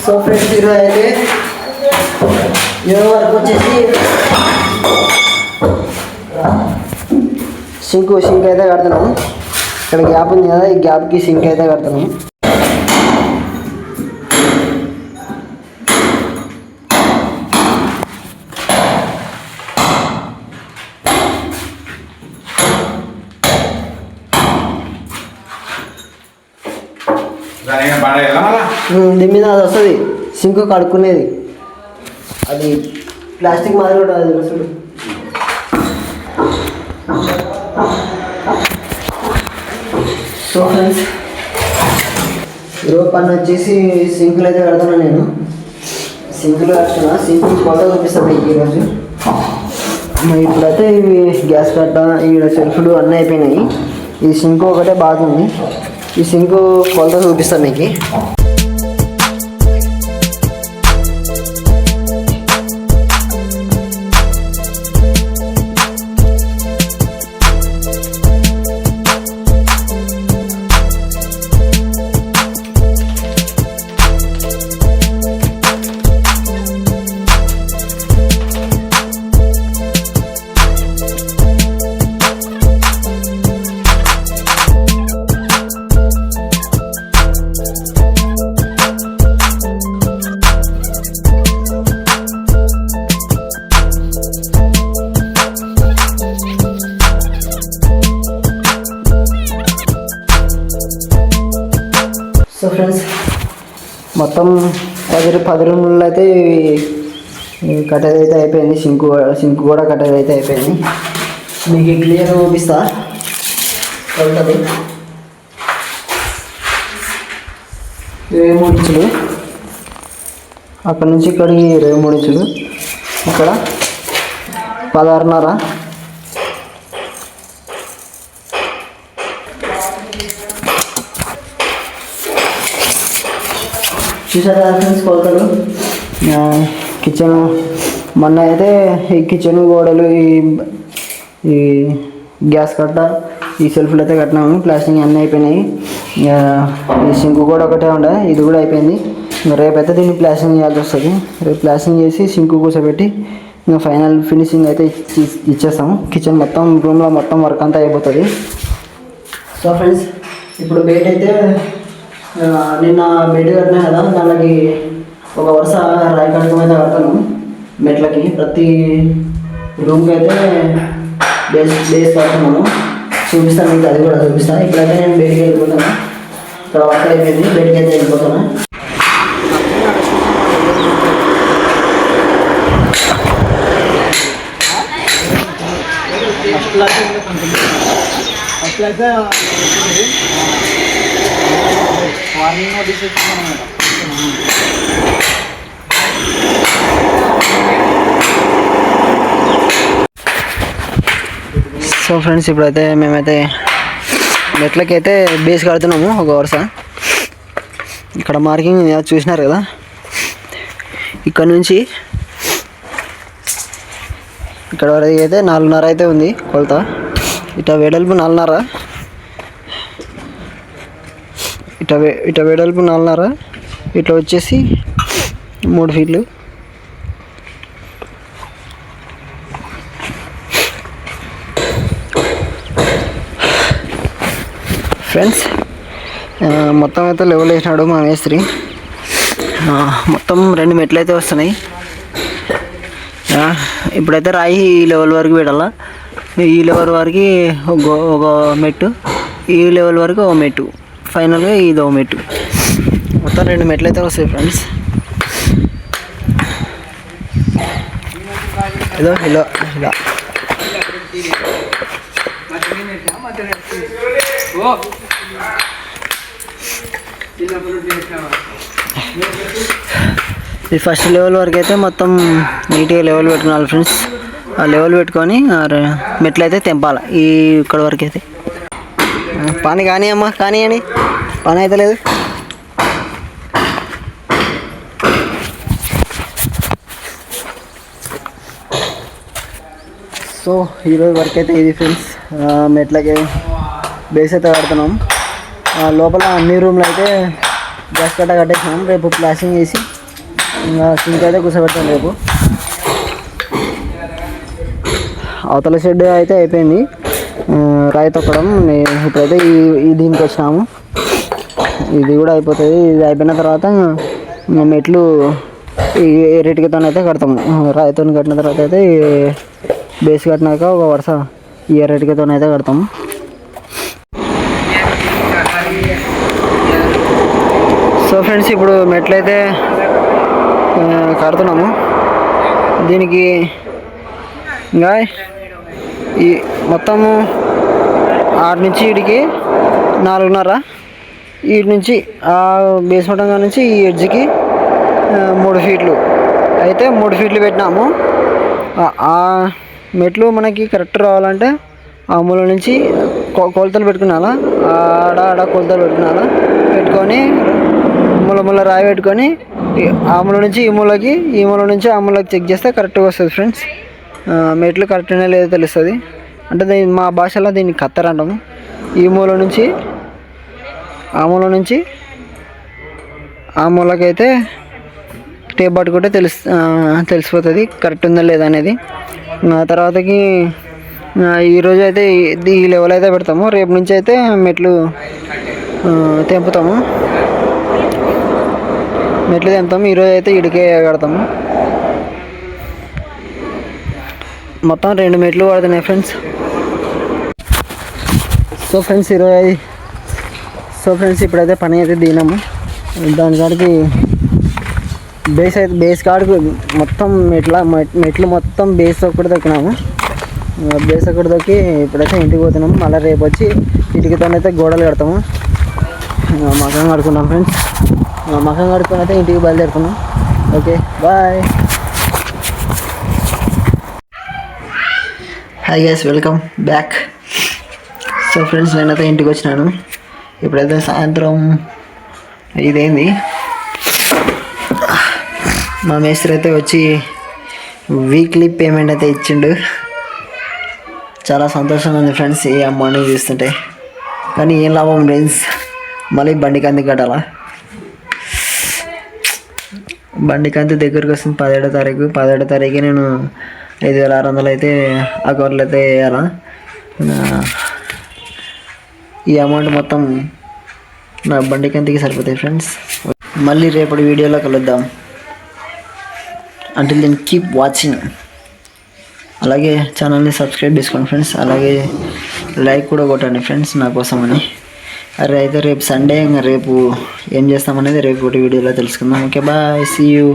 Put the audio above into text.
So friends ఈరోజు అయితే ఈరోజు వరకు వచ్చేసి? సింక్ సింక్ అయితే కడుతున్నాం. ఇక్కడ గ్యాప్ ఉంది కదా ఈ గ్యాప్కి సింక్ అయితే కడుతున్నాం దాని ఏం పడేయాలా మళ్ళా ఉమ్, దీని మీద అది వస్తుంది. సింక్ కడుక్కునేది. అది ప్లాస్టిక్ మాదిరి ఉంటుంది అది చూడు. సో ఫ్రెండ్స్ ఈరోజు పని వచ్చేసి సింకులు అయితే కడతాను నేను. సింకులు కడుతున్నా. సింకులు కొత్త చూపిస్తాను మీకు ఈరోజు. మరి ఇప్పుడైతే ఇవి గ్యాస్ కట్ట ఈడ సెల్ఫ్లు అన్నీ అయిపోయినాయి. ఈ సింక్ ఒకటే బాగుంది. ఈ సింక్ కొలత చూపిస్తాను మీకు. మొత్తం పది పది రూములు అయితే ఈ కట్టేది అయితే అయిపోయింది. సింకు సింకు కూడా కట్టేది అయితే అయిపోయింది. మీకు క్లియర్ చూపిస్తా. ఉంటుంది. ఇరవై అక్కడ నుంచి ఇక్కడికి రేవు మూడు అక్కడ ఇక్కడ పదహారున్నర. చూసారా ఫ్రెండ్స్ కొలతలు కిచెన్. మొన్న అయితే ఈ కిచెన్ గోడలు ఈ ఈ గ్యాస్ కట్ట ఈ సెల్ఫ్లు అయితే కట్టినాము. ప్లాస్టింగ్ అన్నీ అయిపోయినాయి. ఈ సింక్ కూడా ఒకటే ఉండే. ఇది కూడా అయిపోయింది. రేపైతే దీన్ని ప్లాస్టింగ్ చేయాల్సి వస్తుంది. రేపు ప్లాస్టింగ్ చేసి సింక్ కూర్చోబెట్టి ఇంకా ఫైనల్ ఫినిషింగ్ అయితే ఇచ్చేస్తాము. కిచెన్ మొత్తం రూమ్లో మొత్తం వర్క్ అంతా అయిపోతుంది. సో ఫ్రెండ్స్ ఇప్పుడు బయట అయితే నిన్న బెడ్ కట్టినా కదా దానికి ఒక వరుస రాయి కట్టడం అయితే కడతాను మెట్లకి. ప్రతి రూమ్కి అయితే బేస్ బేస్ కడుతున్నాను. చూపిస్తాను మీకు అది కూడా చూపిస్తాను ఇప్పుడైతే నేను బయటికి వెళ్ళిపోతాను. ఇక్కడ వర్క్ అయిపోయింది బయటికి అయితే వెళ్ళిపోతాను. సో ఫ్రెండ్స్ ఇప్పుడైతే మేమైతే మెట్లకైతే బేస్ కడుతున్నాము ఒక వరుస. ఇక్కడ మార్కింగ్ చూసినారు కదా? ఇక్కడ నుంచి ఇక్కడ వరకు అయితే నాలుగున్నర అయితే ఉంది కొలత. ఇట్లా వెడల్పు నాలుగున్నర. ఇట ఇట వెడల్పు నాలుగున్నర. ఇట్లా వచ్చేసి మూడు ఫీట్లు. ఫ్రెండ్స్ మొత్తం అయితే లెవెల్ వేసినాడు మా మేస్త్రి. మొత్తం రెండు మెట్లు అయితే వస్తున్నాయి. ఇప్పుడైతే రాయి ఈ లెవెల్ వరకు పెట్టాలా? ఈ లెవెల్ వరకు ఒక ఒక మెట్టు ఈ లెవెల్ వరకు ఒక మెట్టు. ఫైనల్గా ఇదో మెట్టు. మొత్తం రెండు మెట్లు అయితే వస్తాయి ఫ్రెండ్స్ హలో హలో ఇలా. ఈ ఫస్ట్ లెవెల్ వరకు అయితే మొత్తం నీట్గా లెవెల్ పెట్టుకోవాలి ఫ్రెండ్స్ ఆ లెవెల్ పెట్టుకొని ఆ మెట్లు అయితే తెంపాలి ఈ ఇక్కడ వరకు అయితే. పని కానీ అమ్మా కానీ అని. పని అయితే లేదు. సో ఈరోజు వర్క్ అయితే ఇది ఫ్రెండ్స్ మెట్లకి బేస్ అయితే కడుతున్నాం లోపల అన్ని రూమ్లు అయితే గ్యాస్ కట్ట కట్టేసినాం. రేపు ప్లాసింగ్ చేసి ఇంకా సింక్ అయితే కూర్చోబెట్టాం రేపు. అవతల షెడ్ అయితే అయిపోయింది. ఆ, తొక్కడం ఇప్పుడైతే ఈ దీనికి వచ్చినాము ఇది కూడా అయిపోతుంది. ఇది అయిపోయిన తర్వాత మెట్లు ఈ ఎరిటికతో అయితే కడతాము. రాయితో కట్టిన తర్వాత అయితే బేస్ కట్టినాక ఒక వరుస ఈ ఎరటికతో అయితే కడతాము. సో ఫ్రెండ్స్ ఇప్పుడు మెట్లయితే అయితే కడుతున్నాము. దీనికి ఇంకా ఈ మొత్తము ఆరు నుంచి వీడికి నాలుగున్నర. వీటి నుంచి ఆ బేస్మెంట్ కాడ నుంచి ఈ ఎడ్జ్కి మూడు ఫీట్లు అయితే మూడు ఫీట్లు పెట్టినాము. ఆ- మెట్లు మనకి కరెక్ట్ రావాలంటే ఆ మూల నుంచి కొలతలు పెట్టుకున్నాలా ఆడ ఆడ కొలతలు పెట్టుకున్నాలా పెట్టుకొని మూల మూల రాయి పెట్టుకొని ఆ మూల నుంచి ఈ మూలకి ఈ మూల నుంచి ఆ మూలకి చెక్ చేస్తే కరెక్ట్గా వస్తుంది ఫ్రెండ్స్ మెట్లు కరెక్ట్గా లేదో తెలుస్తుంది. అంటే దీని మా భాషలో దీన్ని కత్తర్ అంటాము. ఈ మూల నుంచి ఆ మూల నుంచి ఆ మూలకైతే టేప్ పట్టుకుంటే తెలుసు తెలిసిపోతుంది కరెక్ట్ ఉందా లేదా అనేది. తర్వాతకి ఈరోజు అయితే ఈ- లెవెల్ అయితే పెడతాము. రేపు నుంచి అయితే మెట్లు తెంపుతాము. మెట్లు తెంపుతాము. ఈరోజు అయితే ఇడికే కడతాము. మొత్తం రెండు మెట్లు పడుతున్నాయి ఫ్రెండ్స్. సో ఫ్రెండ్స్ ఇరవై సో ఫ్రెండ్స్ ఇప్పుడైతే పని అయితే దిగినాము. దాని కాడికి బేస్ అయితే బేస్ కాడికి మొత్తం మెట్ల మెట్- మెట్లు మొత్తం బేస్ ఒక్కటి దొక్కినాము. బేస్ ఒక్కటి దొక్కి ఇప్పుడైతే ఇంటికి పోతున్నాము. మళ్ళీ రేపు వచ్చి ఇటుకతో అయితే గోడలు కడతాము. మకం కడుకున్నాం ఫ్రెండ్స్. మకం కడుకుని అయితే ఇంటికి బయలుదేరుకున్నాం okay bye hi guys welcome back so friends నేనైతే ఇంటికి వచ్చినాను. ఇప్పుడైతే సాయంత్రం ఇదేంది మా మేస్త్రి అయితే వచ్చి వీక్లీ పేమెంట్ అయితే ఇచ్చిండు. చాలా సంతోషంగా ఉంది ఫ్రెండ్స్ ఈ అమ్మని చూస్తుంటే. కానీ ఏం లాభం ఫ్రెండ్స్ మళ్ళీ బండి కంది కట్టాలా? బండి కంతి దగ్గరికి వస్తుంది పదిహేడో తారీఖు. పదిహేడో తారీఖు నేను ఐదు వేల ఆరు వందలు అయితే అకౌంట్లో అయితే వేయాలా ఈ అమౌంట్ మొత్తం నా బండి కంతికి సరిపోతాయి ఫ్రెండ్స్. మళ్ళీ రేపటి వీడియోలో కలుద్దాం. అంటే దెన్ కీప్ వాచింగ్ అలాగే ఛానల్ని సబ్స్క్రైబ్ చేసుకోండి ఫ్రెండ్స్. అలాగే లైక్ కూడా కొట్టండి ఫ్రెండ్స్ నా కోసం అని అరే అయితే రేపు సండే ఇంకా రేపు ఏం చేస్తామనేది రేపు ఒకటి వీడియోలో తెలుసుకుందాం. Okay bye see you